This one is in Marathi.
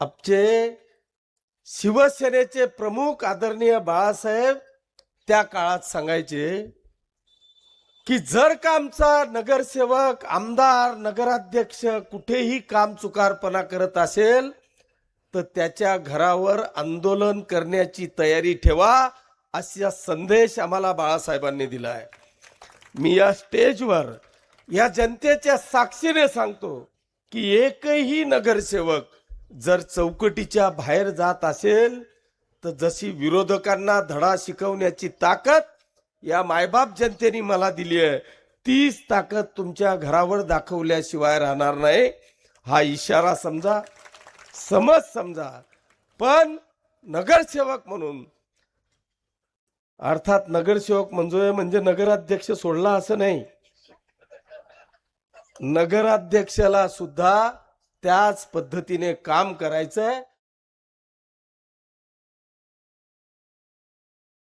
आमचे शिवसेनेचे प्रमुख आदरणीय बाळासाहेब त्या काळात सांगायचे की जर का आमचा नगरसेवक आमदार नगराध्यक्ष कुठेही काम चुकारपणा करत असेल तर त्याच्या घरावर आंदोलन करण्याची तयारी ठेवा असा संदेश आम्हाला बाळासाहेबांनी दिला आहे मी या स्टेजवर या जनतेच्या साक्षीने सांगतो की एकही नगरसेवक जर चौकटीच्या बाहेर जात असेल तर जशी विरोधकांना धडा शिकवण्याची ताकद या मायबाप जनतेने मला दिली आहे तीच ताकद तुमच्या घरावर दाखवल्याशिवाय राहणार नाही. हा इशारा समजा समज समजा. पण नगरसेवक म्हणून अर्थात नगरसेवक म्हणजे म्हणजे नगराध्यक्ष सोडला असं नाही. नगराध्यक्षाला सुद्धा त्याच पद्धतीने काम करायचंय.